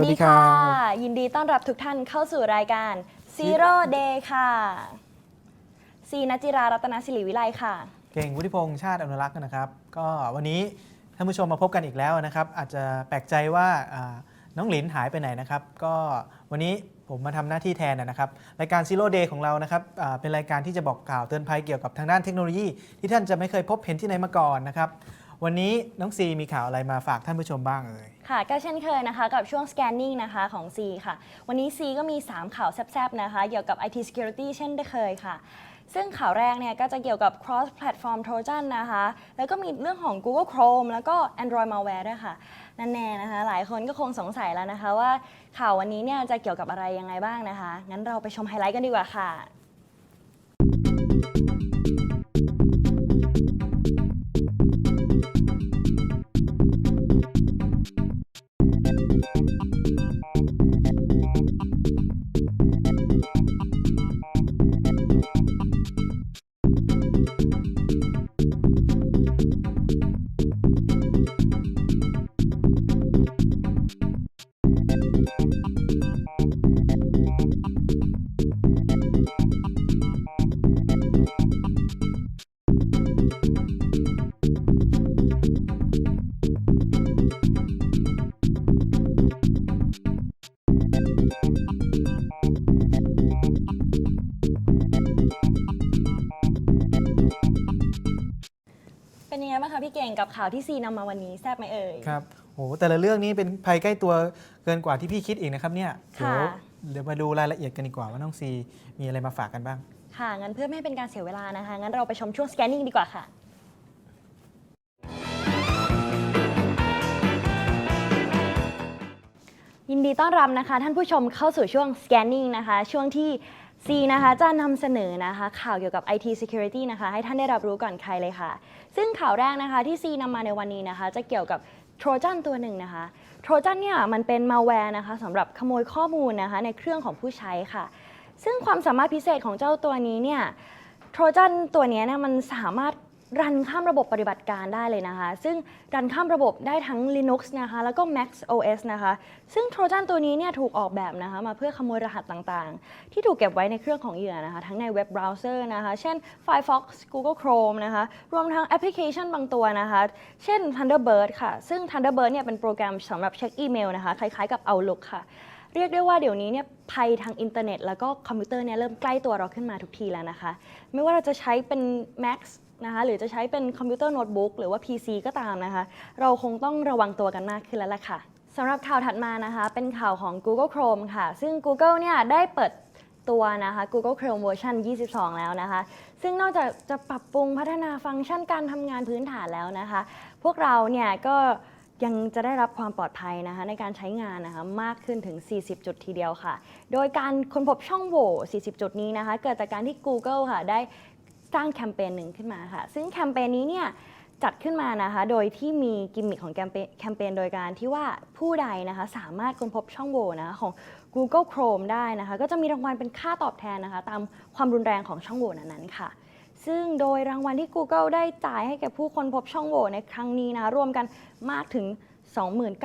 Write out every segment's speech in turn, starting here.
วัสดีค่ะสวัสดีครับยินดีต้อนรับทุกท่านเข้าสู่รายการ Zero Day ค่ะซีนัจจิรารัตนศิริวิไลค่ะ เก่งวุฒิพงษ์ชาติอนุรักษ์นะครับ ก็วันนี้ท่านผู้ชมมาพบกันอีกแล้วนะครับ อาจจะแปลกใจว่าอ่าน้องหลินหายไปไหนนะครับ ก็วันนี้ผมมาทำหน้าที่แทนนะครับ รายการ Zero Day ของเรานะครับอ่าเป็นรายการที่จะบอกกล่าวเตือนภัยเกี่ยวกับทางด้านเทคโนโลยี ที่ท่านจะไม่เคยพบเห็นที่ไหนมาก่อนนะครับ วันนี้น้องซีมีข่าวอะไรมาฝากท่านผู้ชมบ้างเอ่ย ค่ะก็เช่นเคยนะคะกับช่วง scanning นะคะของ C ค่ะ วันนี้ C ก็มี 3 ข่าวแซ่บๆนะคะ เกี่ยวกับ IT security เช่นเคยค่ะ ซึ่งข่าวแรกเนี่ยก็จะเกี่ยวกับ cross platform trojan นะคะ แล้วก็มีเรื่องของ Google Chrome แล้วก็ Android malware ด้วยค่ะนั่นแน่นะคะ หลายคนก็คงสงสัยแล้วนะคะว่าข่าววันนี้เนี่ยจะเกี่ยวกับอะไรยังไงบ้างนะคะ งั้นเราไปชมไฮไลท์กันดีกว่าค่ะ เก่งกับข่าวที่ C นำมาวันนี้แซ่บไหมเอ่ย ครับโหแต่ละเรื่องนี้เป็นภัยใกล้ตัวเกินกว่าที่พี่คิดอีกนะครับเนี่ยเดี๋ยวค่ะ เดี๋ยวมาดูรายละเอียดกันดีกว่าว่าน้องซีมีอะไรมาฝากกันบ้าง ค่ะ งั้นเพื่อไม่ให้เป็นการเสียเวลานะคะ งั้นเราไปชมช่วง scanning ดีกว่าค่ะ ยินดีต้อนรับนะคะ ท่านผู้ชมเข้าสู่ช่วง scanning นะคะ ช่วงที่ C นะคะจะนำเสนอนะคะข่าวเกี่ยวกับ IT security นะคะให้ท่านได้รับรู้ก่อนใครเลยค่ะ ซึ่งข่าวแรกนะคะที่ C นำมาในวันนี้นะคะ จะเกี่ยวกับโทรจันตัวหนึ่งนะคะโทรจันเนี่ยมันเป็นมาแวร์นะคะสำหรับขโมยข้อมูลนะคะในเครื่องของผู้ใช้ค่ะ ซึ่งความสามารถพิเศษของเจ้าตัวนี้เนี่ยโทรจันตัวนี้เนี่ยมันสามารถ รันข้ามระบบปฏิบัติการได้เลยนะคะ ซึ่งรันข้ามระบบได้ทั้ง Linux นะคะแล้วก็ Mac OS นะคะ ซึ่งโทรจันตัวนี้เนี่ยถูกออกแบบนะคะมาเพื่อขโมยรหัสต่างๆ ที่ถูกเก็บไว้ในเครื่องของเหยื่อนะคะ ทั้งในเว็บเบราว์เซอร์นะคะ เช่น Firefox Google Chrome นะคะ รวมทั้งแอปพลิเคชันบางตัวนะคะ เช่น Thunderbird ค่ะ ซึ่ง Thunderbird เนี่ยเป็นโปรแกรมสำหรับเช็คอีเมลนะคะ คล้ายๆกับ Outlook ค่ะเรียกได้ว่าเดี๋ยวนี้เนี่ยภัยทางอินเทอร์เน็ต แล้วก็คอมพิวเตอร์เนี่ยเริ่มใกล้ตัวเราขึ้นมาทุกทีแล้วนะคะ ไม่ว่าเราจะใช้เป็น Mac นะคะหรือจะใช้เป็นคอมพิวเตอร์โน้ตบุ๊กหรือว่า PC ก็ตามนะคะ เราคงต้องระวังตัวกันมากขึ้นแล้วล่ะค่ะสำหรับข่าวถัดมานะคะ เป็นข่าวของ Google Chrome ค่ะ ซึ่ง Google เนี่ยได้เปิดตัวนะคะ Google Chrome เวอร์ชัน22 แล้วนะคะ ซึ่งนอกจากจะปรับปรุงพัฒนาฟังก์ชันการทำงานพื้นฐานแล้วนะคะ พวกเราเนี่ยก็ยังจะได้รับความปลอดภัยนะคะในการใช้งานนะคะมากขึ้นถึง 40 จุดทีเดียวค่ะ โดยการค้นพบช่องโหว่ 40 จุดนี้นะคะ เกิดจากการที่ Google ค่ะได้ สร้างแคมเปญหนึ่งขึ้นมาค่ะ ซึ่งแคมเปญนี้เนี่ยจัดขึ้นมานะคะ โดยที่มีกิมมิคของแคมเปญแคมเปญโดยการที่ว่าผู้ใดนะคะสามารถค้นพบช่องโหว่นะคะของ Google Chrome ได้นะคะ ก็จะมีรางวัลเป็นค่าตอบแทนนะคะ ตามความรุนแรงของช่องโหว่นั้นๆค่ะ ซึ่งโดยรางวัลที่ Google ได้จ่ายให้แก่ผู้ค้นพบช่องโหว่ในครั้งนี้นะะรวมกันมากถึง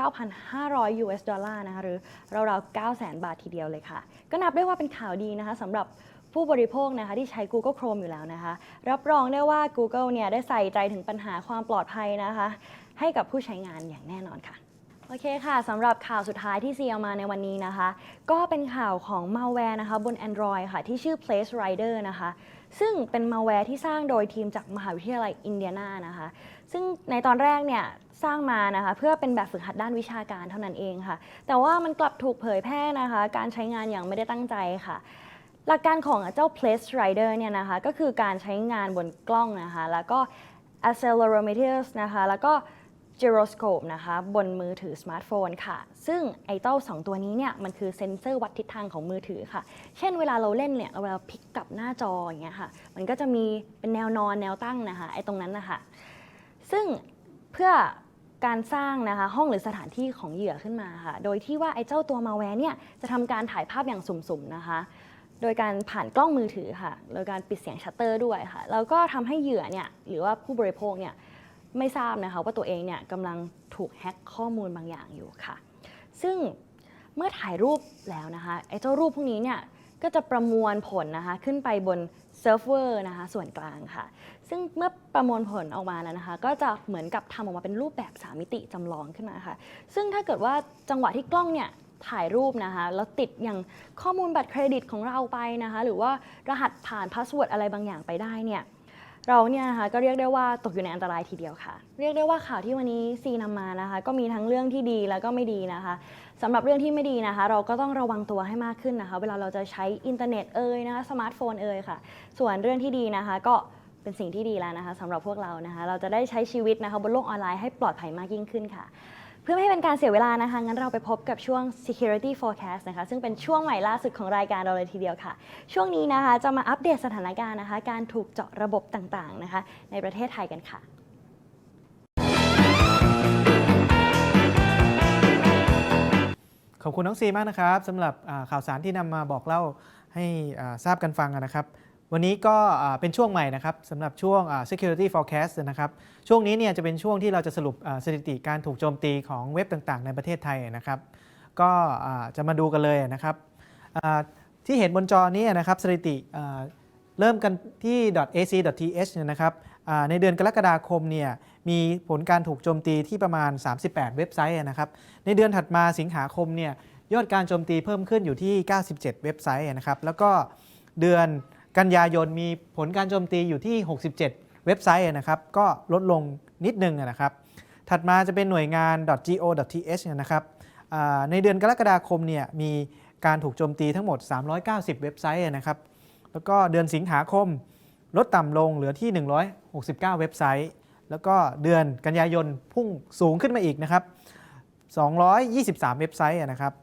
29,500 US ดอลลาร์นะคะหรือราวๆ900,000 บาททีเดียวเลยค่ะ ก็นับได้ว่าเป็นข่าวดีนะคะสำหรับ ผู้บริโภคนะคะที่ใช้ Google Chrome อยู่แล้วนะคะ รับรองได้ว่า Google เนี่ยได้ใส่ใจถึงปัญหาความปลอดภัยนะคะ ให้กับผู้ใช้งานอย่างแน่นอนค่ะ โอเคค่ะสำหรับข่าวสุดท้ายที่ซีเอามาในวันนี้นะคะ ก็เป็นข่าวของ malware นะคะบน Android ค่ะ ที่ชื่อ Place Rider นะคะ ซึ่งเป็น malware ที่สร้างโดยทีมจากมหาวิทยาลัยอินเดียนานะคะ ซึ่งในตอนแรกเนี่ยสร้างมานะคะเพื่อเป็นแบบฝึกหัดด้านวิชาการเท่านั้นเองค่ะ แต่ว่ามันกลับถูกเผยแพร่นะคะ การใช้งานอย่างไม่ได้ตั้งใจค่ะ หลักการของเจ้า Place Rider เนี่ยนะคะก็คือการใช้งานบนกล้องนะคะแล้วก็ accelerometers นะคะแล้วก็ gyroscope นะคะบนมือถือสมาร์ทโฟนค่ะ ซึ่งไอ้เจ้าสองตัวนี้เนี่ยมันคือเซ็นเซอร์วัดทิศทางของมือถือค่ะ เช่นเวลาเราเล่นเนี่ยเวลาพลิกกลับหน้าจออย่างเงี้ยค่ะมันก็จะมีเป็นแนวนอนแนวตั้งนะคะไอ้ตรงนั้นนะคะซึ่งเพื่อการสร้างนะคะห้องหรือสถานที่ของเหยื่อขึ้นมาค่ะ โดยที่ว่าไอ้เจ้าตัวมาแวร์เนี่ยจะทำการถ่ายภาพอย่างสุ่มๆนะคะ โดยการผ่านกล้องมือถือค่ะ โดยการปิดเสียงชัตเตอร์ด้วยค่ะ แล้วก็ทำให้เหยื่อเนี่ยหรือว่าผู้บริโภคเนี่ยไม่ทราบนะคะว่าตัวเองเนี่ยกำลังถูกแฮ็กข้อมูลบางอย่างอยู่ค่ะ ซึ่งเมื่อถ่ายรูปแล้วนะคะไอ้เจ้ารูปพวกนี้เนี่ยก็จะประมวลผลนะคะขึ้นไปบนเซิร์ฟเวอร์นะคะส่วนกลางค่ะ ซึ่งเมื่อประมวลผลออกมาแล้วนะคะ ก็จะเหมือนกับทำออกมาเป็นรูปแบบ3มิติจำลองขึ้นมาค่ะ ซึ่งถ้าเกิดว่าจังหวะที่กล้องเนี่ย ถ่ายรูปนะคะ แล้วติดอย่างข้อมูลบัตรเครดิตของเราไปนะคะ หรือว่ารหัสผ่านพาสเวิร์ดอะไรบางอย่างไปได้เนี่ยเราเนี่ยนะคะก็เรียกได้ว่าตกอยู่ในอันตรายทีเดียวค่ะ เรียกได้ว่าข่าวที่วันนี้ซีนำมานะคะ ก็มีทั้งเรื่องที่ดีแล้วก็ไม่ดีนะคะสำหรับเรื่องที่ไม่ดีนะคะ เราก็ต้องระวังตัวให้มากขึ้นนะคะ เวลาเราจะใช้อินเทอร์เน็ตเอ่ยนะคะสมาร์ทโฟนเอ่ยค่ะ ส่วนเรื่องที่ดีนะคะ ก็เป็นสิ่งที่ดีแล้วนะคะสำหรับพวกเรานะคะ เราจะได้ใช้ชีวิตนะคะบนโลกออนไลน์ให้ปลอดภัยมากยิ่งขึ้นค่ะ พื่อไม่ให้เป็นการเสียเวลานะคะ งั้นเราไปพบกับช่วง security forecast นะคะ ซึ่งเป็นช่วงใหม่ล่าสุดของรายการเราเลยทีเดียวค่ะ ช่วงนี้นะคะจะมาอัปเดตสถานการณ์นะคะ การถูกเจาะระบบต่างๆนะคะ ในประเทศไทยกันค่ะขอบคุณน้องซีมากนะครับสำหรับอ่าข่าวสารที่นำมาบอกเล่าให้อ่าทราบกันฟังนะครับ วันนี้ก็เป็นช่วงใหม่นะครับสำหรับช่วง security forecast นะครับ ช่วงนี้เนี่ยจะเป็นช่วงที่เราจะสรุปสถิติการถูกโจมตีของเว็บต่างๆ ในประเทศไทยนะครับ ก็จะมาดูกันเลยนะครับที่เห็นบนจอนี้นะครับสถิติเริ่มกันที่ .ac.th เนี่ยนะครับในเดือนกรกฎาคมเนี่ยมีผลการถูกโจมตีที่ประมาณ 38 เว็บไซต์นะครับ ในเดือนถัดมาสิงหาคมเนี่ยยอดการโจมตีเพิ่มขึ้นอยู่ที่ 97 เว็บไซต์นะครับ แล้วก็เดือน กันยายนมีผลการโจมตีอยู่ที่ 67 เว็บไซต์นะครับก็ลดลงนิดนึงนะครับ ถัดมาจะเป็นหน่วยงาน .go.th นะครับในเดือนกรกฎาคมเนี่ยมีการถูกโจมตีทั้งหมด 390 เว็บไซต์นะครับ แล้วก็เดือนสิงหาคมลดต่ำลงเหลือที่ 169 เว็บไซต์ แล้วก็เดือนกันยายนพุ่งสูงขึ้นมาอีกนะครับ 223 เว็บไซต์นะครับ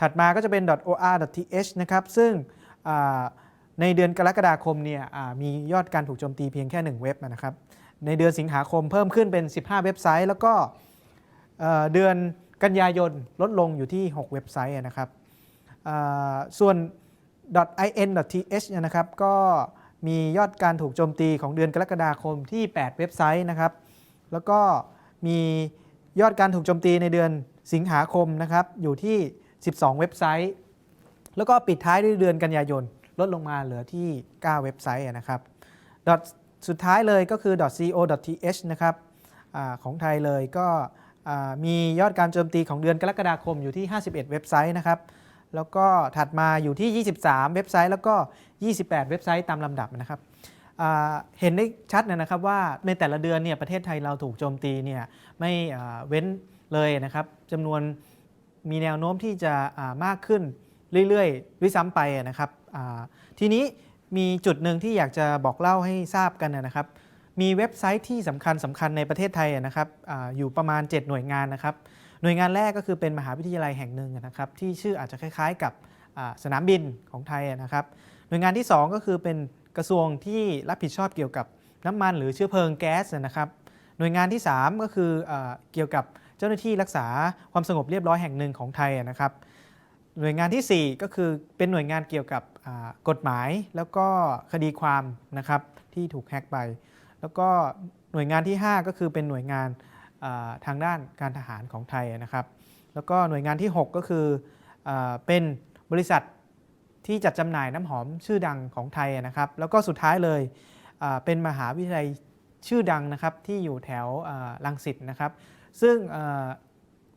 ถัดมาก็จะเป็น .or.th นะครับ ซึ่ง ในเดือนกรกฎาคมเนี่ยมียอดการถูกโจมตีเพียงแค่ 1 เว็บนะครับ ในเดือนสิงหาคมเพิ่มขึ้นเป็น 15 เว็บไซต์ แล้วก็เดือนกันยายนลดลงอยู่ที่ 6 เว็บไซต์นะครับส่วน .in.th เนี่ยนะครับก็มียอดการถูกโจมตีของเดือนกรกฎาคมที่ 8 เว็บไซต์นะครับ แล้วก็มียอดการถูกโจมตีในเดือนสิงหาคมนะครับอยู่ที่ 12 เว็บไซต์ แล้วก็ปิดท้ายด้วยเดือนกันยายน ลดลงมาเหลือที่ 9 เว็บไซต์นะครับสุดท้ายเลยก็คือ .co.th นะครับอของไทยเลยก็มียอดการโจมตีของเดือนกรกฎาคมอยู่ที่ 51 เว็บไซต์นะครับแล้วก็ถัดมาอยู่ที่ 23 เว็บไซต์ แล้วก็ 28 เว็บไซต์ตามลำดับนะครับเห็นได้ชัดนะครับว่าในแต่ละเดือนเนี่ยประเทศไทยเราถูกโจมตีเนี่ยไม่เว้นเลยนะครับจำนวนมีแนวโน้มที่จะมากขึ้นเรื่อยๆด้วยซ้ำไปนะครับ ทีนี้มีจุดหนึ่งที่อยากจะบอกเล่าให้ทราบกันนะครับ มีเว็บไซต์ที่สำคัญสำคัญในประเทศไทยนะครับออยู่ประมาณ 7 หน่วยงานนะครับ หน่วยงานแรกก็คือเป็นมหาวิทยาลัยแห่งหนึ่งนะครับ ที่ชื่ออาจจะคล้าย ๆ กับสนามบินของไทยนะครับ หน่วยงานที่ 2 ก็คือเป็นกระทรวงที่รับผิดชอบเกี่ยวกับน้ำมันหรือเชื้อเพลิงแก๊สนะครับ หน่วยงานที่ 3 ก็คืออเกี่ยวกับเจ้าหน้าที่รักษาความสงบเรียบร้อยแห่งหนึ่งของไทยนะครับ หน่วยงานทีสี่ 4 ก็คือเป็นหน่วยงานเกี่ยวกับกฎหมายแล้วก็คดีความนะครับที่ถูกแฮกไป แล้วก็หน่วยงานที่ 5 ก็คือเป็นหน่วยงานทางด้านการทหารของไทยนะครับ แล้วก็หน่วยงานที่ 6 ก็คืออเป็นบริษัทที่จัดจำหน่ายน้ำหอมชื่อดังของไทยนะครับ แล้วก็สุดท้ายเลยเป็นมหาวิทยาลัยชื่อดังนะครับที่อยู่แถวอ่ารังสิตนะครับ ซึ่ง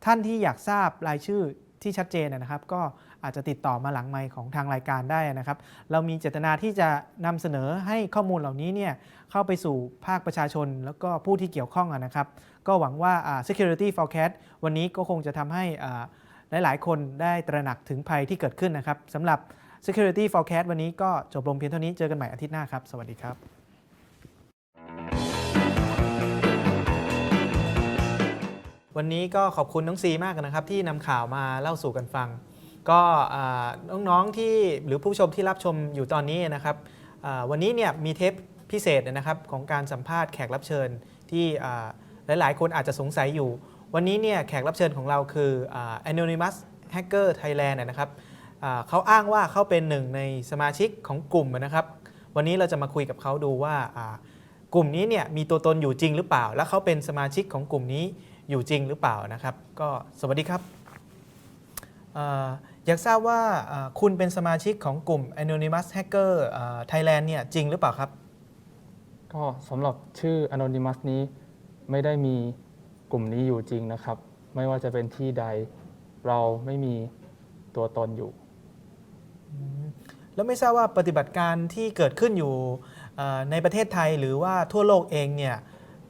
ท่านที่อยากทราบรายชื่อ ที่ชัดเจนนะครับ ก็อาจจะติดต่อมาหลังไมค์ของทางรายการได้นะครับ เรามีเจตนาที่จะนำเสนอให้ข้อมูลเหล่านี้เนี่ยเข้าไปสู่ภาคประชาชน แล้วก็ผู้ที่เกี่ยวข้องนะครับ ก็หวังว่าอ่า security forecast วันนี้ก็คงจะทำให้อ่าหลาย ๆ คนได้ตระหนักถึงภัยที่เกิดขึ้นนะครับสำหรับ security forecast วันนี้ก็จบลงเพียงเท่านี้เจอกันใหม่อาทิตย์หน้าครับ สวัสดีครับ วันนี้ก็ขอบคุณน้องซีมากนะครับ ที่นำข่าวมาเล่าสู่กันฟัง ก็น้องๆที่หรือผู้ชมที่รับชมอยู่ตอนนี้นะครับวันนี้เนี่ยมีเทปพิเศษนะครับของการสัมภาษณ์แขกรับเชิญที่หลายๆ คนอาจจะสงสัยอยู่ วันนี้เนี่ยแขกรับเชิญของเราคืออ่า Anonymous Hacker Thailand นะครับเขาอ้างว่าเขาเป็นหนึ่งในสมาชิกของกลุ่มนะครับ วันนี้เราจะมาคุยกับเขาดูว่าอ่ากลุ่มนี้เนี่ยมีตัวตนอยู่จริงหรือเปล่า และเขาเป็นสมาชิกของกลุ่มนี้ อยู่จริงหรือเปล่านะครับ ก็สวัสดีครับเอ่ออยากทราบว่าเอ่อคุณเป็นสมาชิกของกลุ่ม Anonymous Hacker เอ่อ Thailand เนี่ยจริงหรือเปล่าครับ ก็สำหรับชื่อ Anonymous นี้ไม่ได้มีกลุ่มนี้อยู่จริงนะครับ ไม่ว่าจะเป็นที่ใดเราไม่มีตัวตนอยู่ แล้วไม่ทราบว่าปฏิบัติการที่เกิดขึ้นอยู่เอ่อในประเทศไทยหรือว่าทั่วโลกเองเนี่ย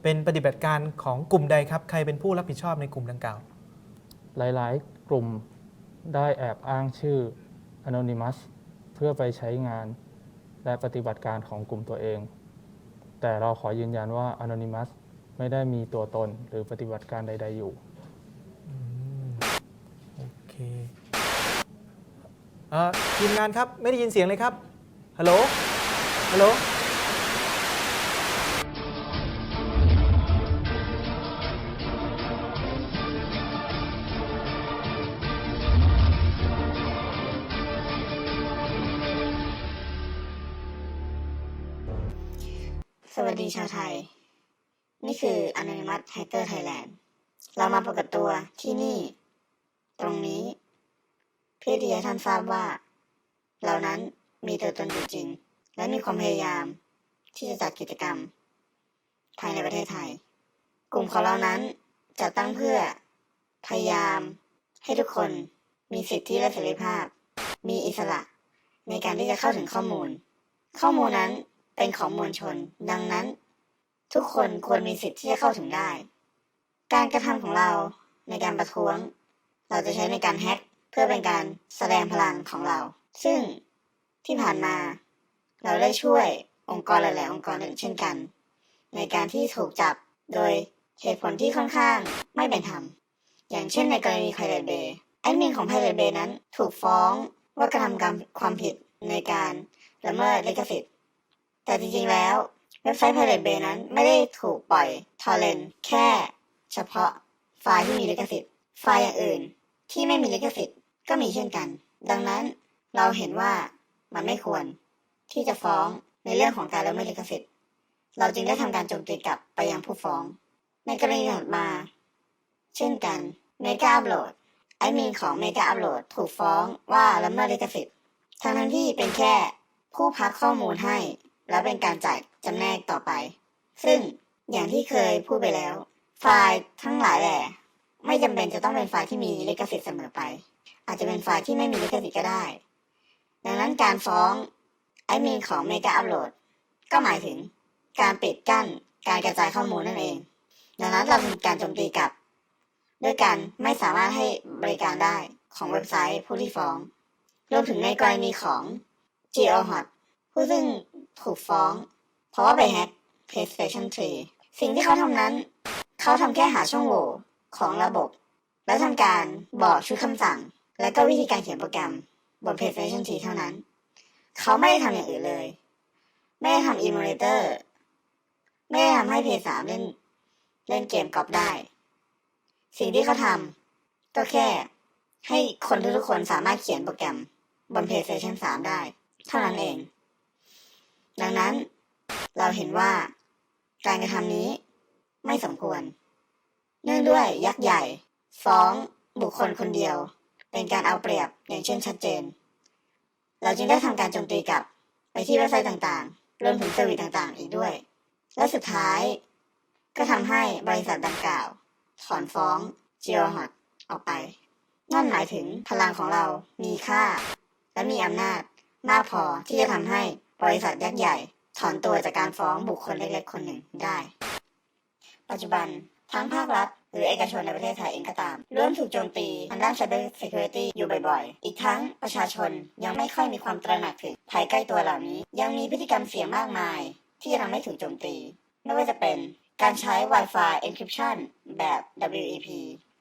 เป็นปฏิบัติการของกลุ่มใดครับ ใครเป็นผู้รับผิดชอบในกลุ่มดังกล่าว หลายๆ กลุ่มได้แอบอ้างชื่อ Anonymous เพื่อไปใช้งานและปฏิบัติการของกลุ่มตัวเอง แต่เราขอยืนยันว่า Anonymous ไม่ได้มีตัวตนหรือปฏิบัติการใด ๆ อยู่ โอเคเอ่อทีมงานครับ ไม่ได้ยินเสียงเลยครับ ฮัลโหล ฮัลโหล ที่จะให้ท่านทราบว่าเรานั้นมีตัวตนอยู่จริง และมีความพยายาม ที่จะจัดกิจกรรม ภายในประเทศไทย กลุ่มของเรานั้นจะตั้งเพื่อ พยายาม ให้ทุกคนมีสิทธิและเสรีภาพ มีอิสระในการที่จะเข้าถึงข้อมูล ข้อมูลนั้นเป็นของมวลชน ดังนั้น ทุกคนควรมีสิทธิ์ที่จะเข้าถึงได้ การกระทำของเราในการประท้วง เราจะใช้ในการแฮก เพื่อเป็นการแสดงพลังของเรา ซึ่งที่ผ่านมา เราได้ช่วยองค์กรหลาย ๆ องค์กรอื่นเช่นกัน ในการที่ถูกจับโดยเหตุผลที่ค่อนข้างไม่เป็นธรรม อย่างเช่นในกรณี Pirate Bay แอดมินของ Pirate Bay นั้นถูกฟ้องว่ากระทำการความผิดในการละเมิดลิขสิทธิ์ แต่จริง ๆ แล้วเว็บไซต์ Pirate Bay นั้นไม่ได้ถูกปล่อยทอร์เรนแค่เฉพาะไฟล์ที่มีลิขสิทธิ์ ไฟล์อย่างอื่นที่ไม่มีลิขสิทธิ์ ก็มีเช่นกัน ดังนั้นเราเห็นว่ามันไม่ควร ที่จะฟ้องในเรื่องของการละเมิดลิขสิทธิ์ เราจึงได้ทำการโจมตีกลับไปยังผู้ฟ้อง ในกรณีถัดมา เช่นกัน Mega Upload แอมินของ Mega Upload ถูกฟ้องว่าละเมิดลิขสิทธิ์ทั้งทั้งที่เป็นแค่ผู้พักข้อมูลให้ และเป็นการจ่ายจำแนกต่อไป ซึ่งอย่างที่เคยพูดไปแล้ว ไฟล์ทั้งหลายแหล่ไม่จำเป็นจะต้องเป็นไฟล์ที่มีลิขสิทธิ์เสมอไป อาจจะเป็นไฟล์ที่ไม่มีลิขสิทธิ์ก็ได้ ดังนั้นการฟ้องแอมินของ Mega Upload ก็หมายถึงการปิดกั้นการกระจายข้อมูลนั่นเอง ดังนั้นเรามีการโจมตีกลับ ด้วยการไม่สามารถให้บริการได้ของเว็บไซต์ผู้ที่ฟ้องรวมถึงในกรณีของ GeoHot ผู้ซึ่งถูกฟ้อง เพราะว่าไปแฮ็ก PlayStation 3 สิ่งที่เขาทำนั้น เขาทำแค่หาช่องโหว่ของระบบ และทำการบอกชุดคำสั่ง และก็วิธีการเขียนโปรแกรมบน PlayStation 4เท่านั้น เขาไม่ได้ทำอย่างอื่นเลย ไม่ได้ทำ emulator ไม่ได้ทำให้ PS3 เล่น เล่นเกมกอล์ฟได้ สิ่งที่เขาทำก็แค่ ให้คนทุกๆคนสามารถเขียนโปรแกรมบน PlayStation 3ได้ เท่านั้นเอง ดังนั้นเราเห็นว่าการกระทำนี้ไม่สมควร เนื่องด้วยยักษ์ใหญ่ ฟ้องบุคคลคนเดียว เป็นการเอาเปรียบอย่างเช่นชัดเจน เราจึงได้ทำการโจมตีกลับไปที่เว็บไซต์ต่างๆรวมถึงเซอร์วิสต่างๆ อีกด้วย และสุดท้าย ก็ทำให้บริษัทดังกล่าว ถอนฟ้อง GeoHot ออกไป นั่นหมายถึงพลังของเรามีค่า และมีอำนาจมากพอที่จะทำให้บริษัทยักษ์ใหญ่ ถอนตัวจากการฟ้องบุคคลเล็กๆคนหนึ่งได้ ปัจจุบันทั้งภาครัฐ หรือเอกชนในประเทศไทยเองก็ตามเริ่มถูกโจมตีทางด้าน Cyber Security อยู่บ่อยๆ อีกทั้งประชาชนยังไม่ค่อยมีความตระหนักถึงภัยใกล้ตัวเหล่านี้ ยังมีพฤติกรรมเสี่ยงมากมาย ที่จะทำให้ถูกโจมตี ไม่ว่าจะเป็นการใช้ Wi-Fi encryption แบบ WEP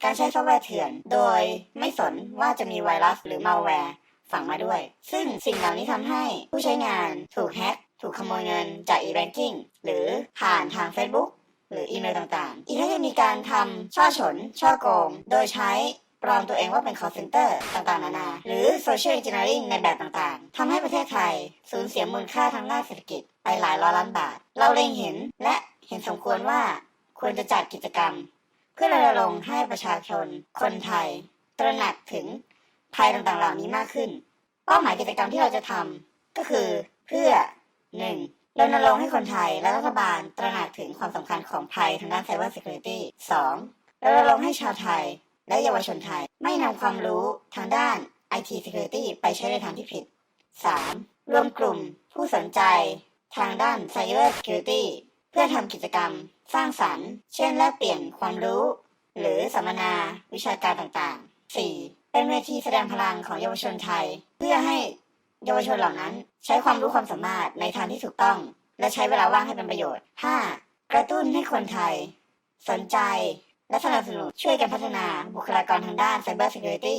การใช้ซอฟต์แวร์เถื่อน โดยไม่สนว่าจะมีไวรัสหรือ malware ฝังมาด้วย ซึ่งสิ่งเหล่านี้ทำให้ผู้ใช้งานถูกแฮ็ก ถูกขโมยเงินจาก e-banking หรือผ่านทาง Facebook หรืออีเมลต่างๆ อีกทั้งยังมีการทำช่อฉน ช่อโกง โดยใช้ปลอมตัวเองว่าเป็น call center ต่างๆ นานา หรือ social engineering ในแบบต่างๆ ทำให้ประเทศไทย สูญเสียมูลค่าทางด้านเศรษฐกิจไปหลายร้อยล้านบาท เราเล็งเห็นและเห็นสมควรว่าควรจะจัดกิจกรรม เพื่อรณรงค์ให้ประชาชน คนไทย ตระหนักถึงภัยต่างๆ เหล่านี้มากขึ้น เป้าหมายกิจกรรมที่เราจะทำก็คือเพื่อ 1. รณรงค์ให้คนไทยและรัฐบาลตระหนักถึงความสำคัญของภัยทางด้าน Cyber Security 2. รณรงค์ให้ชาวไทย และเยาวชนไทย ไม่นำความรู้ทางด้าน IT Security ไปใช้ในทางที่ผิด 3. รวมกลุ่มผู้สนใจทางด้าน Cyber Security เพื่อทำกิจกรรม สร้างสรรค์ เช่นแลกเปลี่ยนความรู้ หรือสัมมนาวิชาการต่างๆ 4. เป็นเวทีแสดงพลังของเยาวชนไทย เพื่อให้ เยาวชนเหล่านั้น ใช้ความรู้ความสามารถในทางที่ถูกต้อง และใช้เวลาว่างให้เป็นประโยชน์ 5. กระตุ้นให้คนไทย สนใจ และสนับสนุนช่วยกันพัฒนาบุคลากรทางด้าน Cyber Security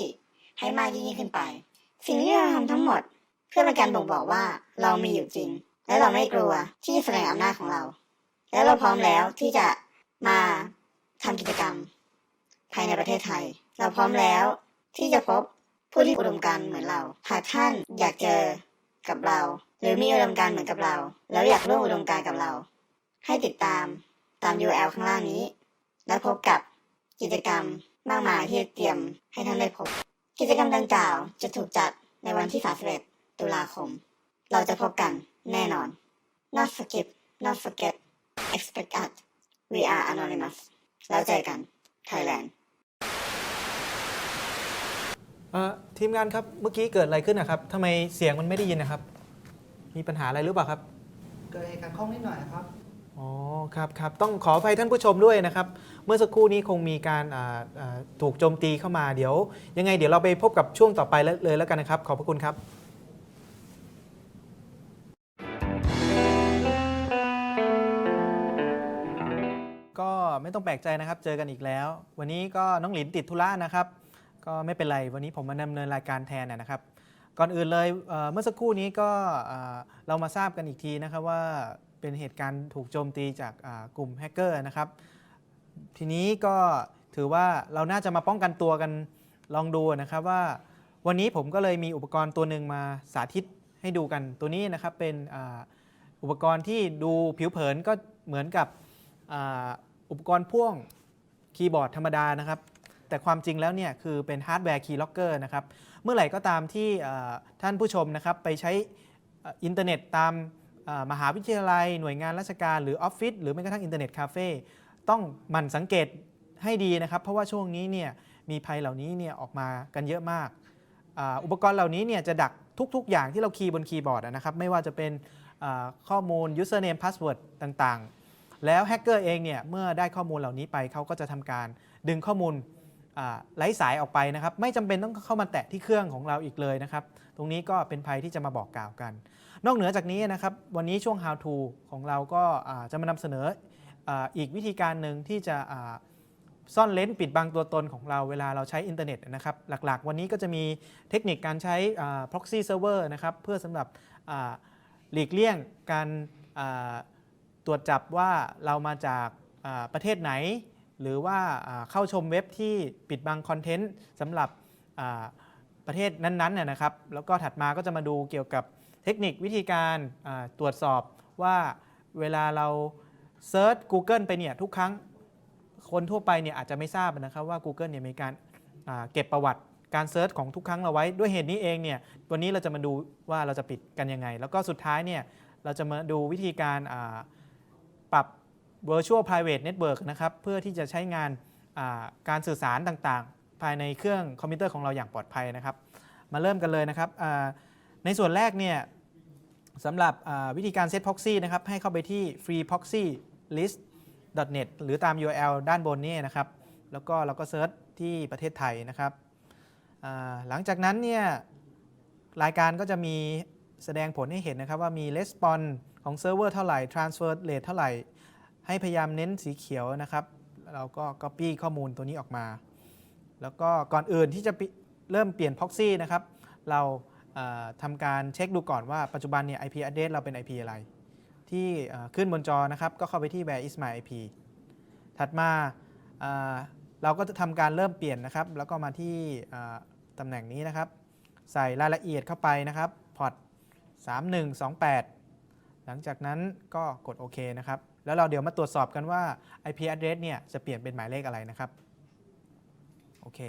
ให้มากยิ่งขึ้นไป สิ่งที่เราทำทั้งหมด เพื่อเป็นการบ่งบอกว่าเรามีอยู่จริง และเราไม่กลัวที่แสดงอำนาจของเรา และเราพร้อมแล้วที่จะมาทำกิจกรรม ภายในประเทศไทย เราพร้อมแล้วที่จะพบ ผู้ที่อุดมการเหมือนเรา หากท่านอยากเจอกับเรา หรือมีอุดมการเหมือนกับเรา แล้วอยากร่วมอุดมการกับเรา ให้ติดตามตาม URL ข้างล่างนี้ และพบกับกิจกรรมมากมายที่เตรียมให้ท่านได้พบ กิจกรรมดังกล่าวจะถูกจัดในวันที่ 31 ตุลาคม เราจะพบกันแน่นอน not skip not forget expect us we are anonymous แล้วเจอกัน Thailand เอ่อทีมงานครับ เมื่อกี้เกิดอะไรขึ้นนะครับทำไมเสียงมันไม่ได้ยินนะครับ มีปัญหาอะไรหรือเปล่าครับ เกิดเหตุการณ์คล่องนิดหน่อยครับ อ๋อ ครับครับ ต้องขออภัยท่านผู้ชมด้วยนะครับ เมื่อสักครู่นี้คงมีการอ่าอ่าถูกโจมตีเข้ามา เดี๋ยว ยังไงเดี๋ยวเราไปพบกับช่วงต่อไปแล้วเลยแล้วกันนะครับ ขอบพระคุณครับ ก็ไม่ต้องแปลกใจนะครับ เจอกันอีกแล้ว วันนี้ก็น้องหลินติดธุระนะครับ ก็ไม่เป็นไร วันนี้ผมมาดำเนินรายการแทนนะครับ ก่อนอื่นเลยเมื่อสักครู่นี้ก็เรามาทราบกันอีกทีนะครับว่าเป็นเหตุการณ์ถูกโจมตีจากกลุ่มแฮกเกอร์นะครับ ทีนี้ก็ถือว่าเราน่าจะมาป้องกันตัวกันลองดูนะครับว่าวันนี้ผมก็เลยมีอุปกรณ์ตัวหนึ่งมาสาธิตให้ดูกันตัวนี้นะครับเป็นอุปกรณ์ที่ดูผิวเผินก็เหมือนกับอุปกรณ์พ่วงคีย์บอร์ดธรรมดานะครับ แต่ความจริงแล้วเนี่ยคือเป็นฮาร์ดแวร์คีย์ล็อกเกอร์นะครับเมื่อไหร่ก็ตามที่ท่านผู้ชมนะครับไปใช้อินเทอร์เน็ตตามมหาวิทยาลัย หน่วยงานราชการหรือออฟฟิศหรือแม้กระทั่งอินเทอร์เน็ตคาเฟ่ต้องหมั่นสังเกตให้ดีนะครับ เพราะว่าช่วงนี้เนี่ยมีภัยเหล่านี้เนี่ยออกมากันเยอะมากอ,อุปกรณ์เหล่านี้เนี่ยจะดักทุก ๆ อย่างที่เราคีย์บนคีย์บอร์ดนะครับไม่ว่าจะเป็นข้อมูล username password ต่างๆ แล้วแฮกเกอร์เองเนี่ยเมื่อได้ข้อมูลเหล่านี้ไปเขาก็จะทำการดึงข้อมูล ไร้สายออกไปนะครับ ไม่จำเป็นต้องเข้ามาแตะที่เครื่องของเราอีกเลยนะครับ ตรงนี้ก็เป็นภัยที่จะมาบอกกล่าวกัน นอกเหนือจากนี้นะครับ วันนี้ช่วง how to ของเราก็จะมานำเสนออีกวิธีการหนึ่งที่จะซ่อนเลนส์ปิดบังตัวตนของเราเวลาเราใช้อินเทอร์เน็ตนะครับ หลักๆ วันนี้ก็จะมีเทคนิคการใช้ proxy server นะครับเพื่อสำหรับหลีกเลี่ยงการตรวจจับว่าเรามาจากประเทศไหน หรือว่าเข้าชมเว็บที่ปิดบังคอนเทนต์สำหรับประเทศนั้นๆน่นะครับ แล้วก็ถัดมาก็จะมาดูเกี่ยวกับเทคนิควิธีการตรวจสอบว่าเวลาเราเซิร์ช Google ไปเนี่ยทุกครั้งคนทั่วไปเนี่ยอาจจะไม่ทราบนะครับว่า Google เนี่ยมีการเก็บประวัติการเซิร์ชของทุกครั้งเราไว้ด้วยเหตุนี้เองเนี่ยวันนี้เราจะมาดูว่าเราจะปิดกันยังไง แล้วก็สุดท้ายเนี่ยเราจะมาดูวิธีการ Virtual Private Network นะครับเพื่อที่จะใช้งานการสื่อสารต่างๆ ภายในเครื่องคอมพิวเตอร์ของเราอย่างปลอดภัยนะครับ มาเริ่มกันเลยนะครับในส่วนแรกเนี่ยสำหรับวิธีการเซต proxy นะครับ ให้เข้าไปที่ freeproxylist.net หรือตาม URL ด้านบนนี้นะครับ แล้วก็เราก็เซิร์ชที่ประเทศไทยนะครับ หลังจากนั้นเนี่ยรายการก็จะมีแสดงผลให้เห็นนะครับว่ามี response ของเซิร์ฟเวอร์เท่าไหร่ transfer rate เท่าไหร่ ให้พยายามเน้นสีเขียวนะครับเราก็ Copy ข้อมูลตัวนี้ออกมา แล้วก็ก่อนอื่นที่จะเริ่มเปลี่ยน proxy นะครับ เราเทำการเช็คดูก่อนว่าปัจจุบันเนี่ย IP address เราเป็น IP อะไร ที่ขึ้นบนจอนะครับ ก็เข้าไปที่ where is my IP ถัดมาเเราก็จะทำการเริ่มเปลี่ยนนะครับ แล้วก็มาที่ตำแหน่งนี้นะครับ ใส่รายละเอียดเข้าไปนะครับพอร์ต3128 หลังจากนั้นก็กดโอเคนะครับ แล้วเราเดี๋ยวมาตรวจสอบกันว่า IP address เนี่ยจะเปลี่ยนเป็นหมายเลขอะไรนะครับ โอเค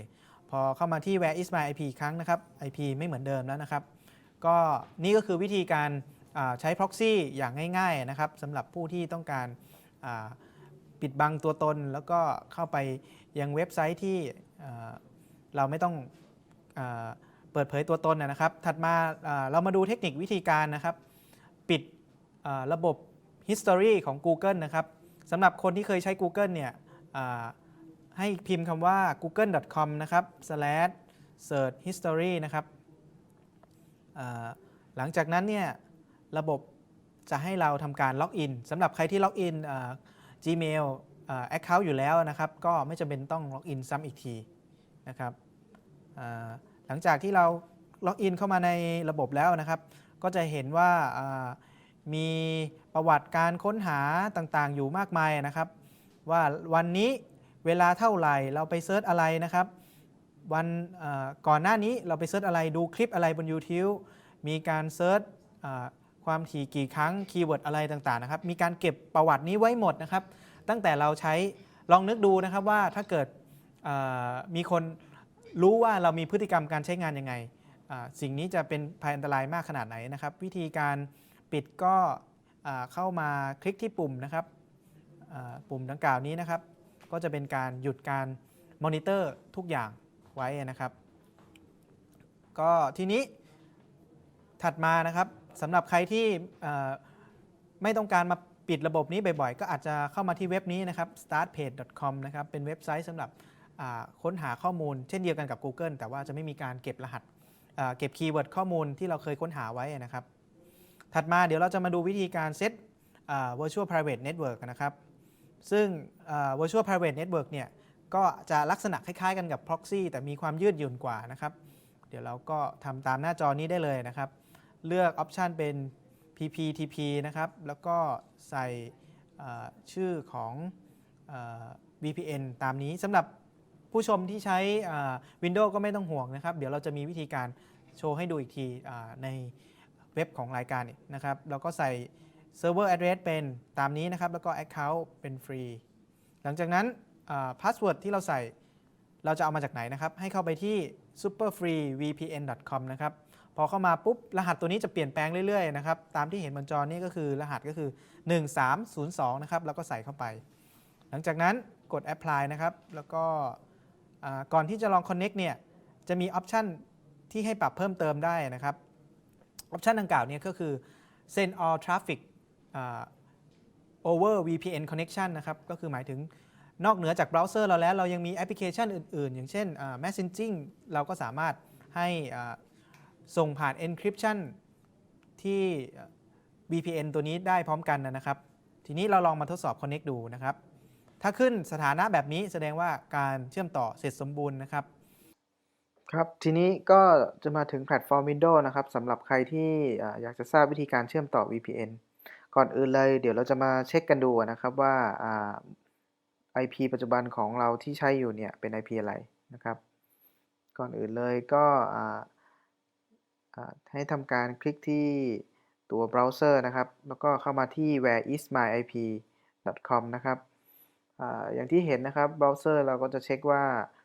พอเข้ามาที่ where is my IP ครั้งนะครับ IP ไม่เหมือนเดิมแล้วนะครับ ก็นี่ก็คือวิธีการใช้ proxy อย่างง่ายๆนะครับสำหรับผู้ที่ต้องการปิดบังตัวตน แล้วก็เข้าไปยังเว็บไซต์ที่เราไม่ต้องอเปิดเผยตัวตนนะครับ ถัดมาาเรามาดูเทคนิควิธีการนะครับ ปิดระบบ history ของ Google นะครับสำหรับคนที่เคยใช้ Google เนี่ยให้พิมพ์คำว่า google.com นะครับ slash search history นะครับหลังจากนั้นเนี่ยระบบจะให้เราทำการล็อกอินสำหรับใครที่ล็อกอิน Gmail อ่า Account อยู่แล้วนะครับ ก็ไม่จำเป็นต้องล็อกอินซ้ำอีกทีนะครับหลังจากที่เราล็อกอินเข้ามาในระบบแล้วนะครับ ก็จะเห็นว่าอ่า มีประวัติการค้นหาต่างๆ อยู่มากมายนะครับ ว่าวันนี้เวลาเท่าไหร่เราไปเซิร์ชอะไรนะครับวันก่อนหน้านี้เราไปเซิร์ชอะไรดูคลิปอะไรบน YouTube มีการเซิร์ชความถี่กี่ครั้งคีย์เวิร์ดอะไรต่างๆนะครับมีการเก็บประวัตินี้ไว้หมดนะครับ ตั้งแต่เราใช้ลองนึกดูนะครับว่าถ้าเกิดมีคนรู้ว่าเรามีพฤติกรรมการใช้งานยังไง สิ่งนี้จะเป็นภัยอันตรายมากขนาดไหนนะครับ วิธีการ ปิดก็เข้ามาคลิกที่ปุ่มนะครับปุ่มดังกล่าวนี้นะครับ ก็จะเป็นการหยุดการมอนิเตอร์ทุกอย่างไว้นะครับ ก็ทีนี้ถัดมานะครับสำหรับใครที่ไม่ต้องการมาปิดระบบนี้บ่อยๆ ก็อาจจะเข้ามาที่เว็บนี้นะครับ startpage.com นะครับเป็นเว็บไซต์สำหรับค้นหาข้อมูล เช่นเดียวกันกับ Google แต่ว่าจะไม่มีการเก็บรหัสเก็บคีย์เวิร์ดข้อมูลที่เราเคยค้นหาไว้นะครับ ถัดมาเดี๋ยวเราจะมาดูวิธีการเซตอ่า virtual private network นะครับ ซึ่งอ่า virtual private network เนี่ยก็จะลักษณะคล้ายๆกันกับ proxy แต่มีความยืดหยุ่นกว่านะครับ เดี๋ยวเราก็ทำตามหน้าจอนี้ได้เลยนะครับ เลือกออปชันเป็น PPTP นะครับ แล้วก็ใส่อ่าชื่อของอ VPN ตามนี้สำหรับผู้ชมที่ใช้อ่า Windows ก็ไม่ต้องห่วงนะครับ เดี๋ยวเราจะมีวิธีการโชว์ให้ดูอีกทีอ่าใน เว็บของรายการนะครับแล้วก็ใส่ Server Address เป็นตามนี้นะครับ แล้วก็ Account เป็นฟรี หลังจากนั้นพาสเวิร์ดที่เราใส่เราจะเอามาจากไหนนะครับ ให้เข้าไปที่ superfreevpn.com นะครับ พอเข้ามาปุ๊บ รหัสตัวนี้จะเปลี่ยนแปลงเรื่อยๆนะครับ ตามที่เห็นบนจอนี้ก็คือรหัสก็คือ 1302 นะครับ แล้วก็ใส่เข้าไป หลังจากนั้นกด apply นะครับ แล้วก็ก่อนที่จะลอง connect เนี่ย จะมีออปชันที่ให้ปรับเพิ่มเติมได้นะครับ ออปชันดังกล่าวเนี่ยก็คือ send all traffic อ่า over VPN connection นะครับ ก็คือหมายถึงนอกเหนือจากเบราว์เซอร์เราแล้ว เรายังมีแอปพลิเคชันอื่น ๆ อย่างเช่น messaging เราก็สามารถให้ส่งผ่าน encryption ที่ VPN ตัวนี้ได้พร้อมกันนะครับ ทีนี้เราลองมาทดสอบ connect ดูนะครับ ถ้าขึ้นสถานะแบบนี้แสดงว่าการเชื่อมต่อเสร็จสมบูรณ์นะครับ ครับ ทีนี้ก็จะมาถึงแพลตฟอร์ม Windows นะครับสำหรับใครที่อ่าอยากจะทราบวิธีการเชื่อมต่อ VPN ก่อนอื่นเลยเดี๋ยวเราจะมาเช็คกันดูนะครับว่าอ่า IP ปัจจุบันของเราที่ใช้อยู่เนี่ยเป็น IP อะไรนะครับ ก่อนอื่นเลยก็อ่าอ่าให้ทำการคลิกที่ตัวเบราว์เซอร์นะครับ แล้วก็เข้ามาที่ where is my ip com นะครับอาอย่างที่เห็นนะครับเบราว์เซอร์เราก็จะเช็คว่าอ่า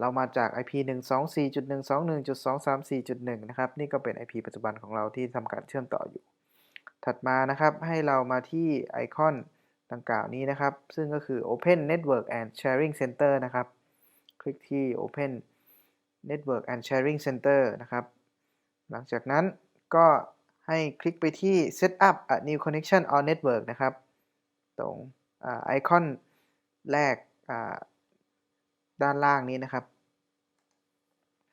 เรามาจาก IP 124.121.234.1 นะครับ นี่ก็เป็น IP ปัจจุบันของเราที่ทำการเชื่อมต่ออยู่ ถัดมานะครับให้เรามาที่ไอคอนดังกล่าวนี้นะครับ ซึ่งก็คือ Open Network and Sharing Center นะครับ คลิกที่ Open Network and Sharing Center นะครับ หลังจากนั้นก็ให้คลิกไปที่ Set up a new connection on network นะครับ ตรงอไอคอนแรกอ่า ด้านล่างนี้นะครับ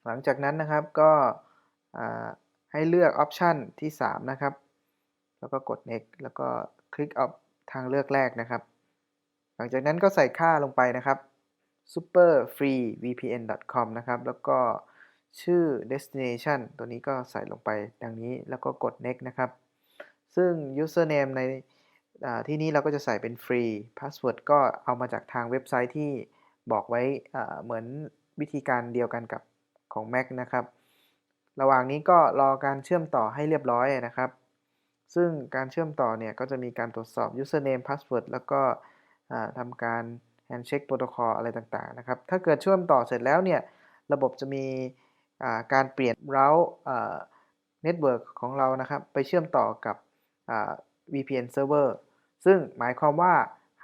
หลังจากนั้นนะครับก็ให้เลือกออปชันที่3นะครับ แล้วก็กด next แล้วก็คลิกเอาทางเลือกแรกนะครับ หลังจากนั้นก็ใส่ค่าลงไปนะครับ superfreevpn.com นะครับ แล้วก็ชื่อ destination ตัวนี้ก็ใส่ลงไปดังนี้แล้วก็กด next นะครับ ซึ่ง username ในที่นี้เราก็จะใส่เป็นฟรี password ก็เอามาจากทางเว็บไซต์ที่ บอกไว้เหมือนวิธีการเดียวกันกับของ Mac นะครับ ระหว่างนี้ก็รอการเชื่อมต่อให้เรียบร้อยนะครับ ซึ่งการเชื่อมต่อเนี่ยก็จะมีการตรวจสอบ username password แล้วก็ทำการ handshake protocol อะไรต่างๆนะครับ ถ้าเกิดเชื่อมต่อเสร็จแล้วเนี่ย ระบบจะมีการเปลี่ยน route เน็ตเวิร์กของเรานะครับ ไปเชื่อมต่อกับ VPN server ซึ่งหมายความว่า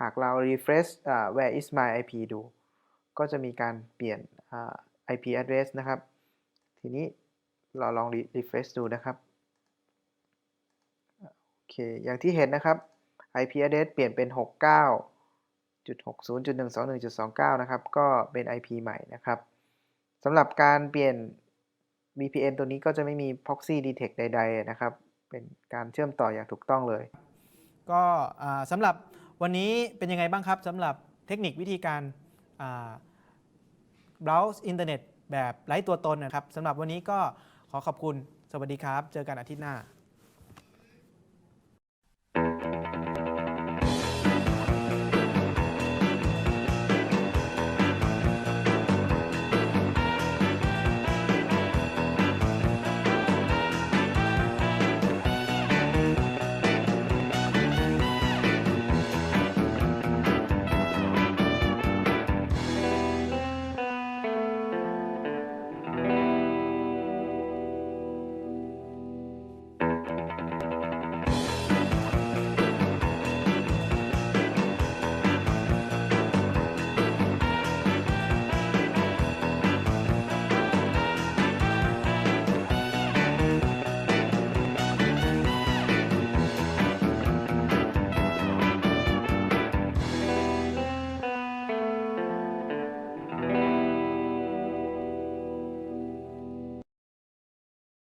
หากเรา refresh where is my IP ดู ก็จะมีการเปลี่ยน IP address นะครับ ทีนี้เราลอง refresh ดูนะครับโอเคอย่างที่เห็นนะครับ IP address เปลี่ยนเป็น 69.60.121.29 นะครับ ก็เป็น IP ใหม่นะครับสำหรับการเปลี่ยน VPN ตัวนี้ก็จะไม่มี proxy detect ใด ๆ นะครับ เป็นการเชื่อมต่ออย่างถูกต้องเลย ก็สำหรับวันนี้เป็นยังไงบ้างครับสำหรับเทคนิควิธีการ บราว์อินเทอร์เน็ตแบบไร้ตัวตนนะครับสำหรับวันนี้ก็ขอขอบคุณ สวัสดีครับ เจอกันอาทิตย์หน้า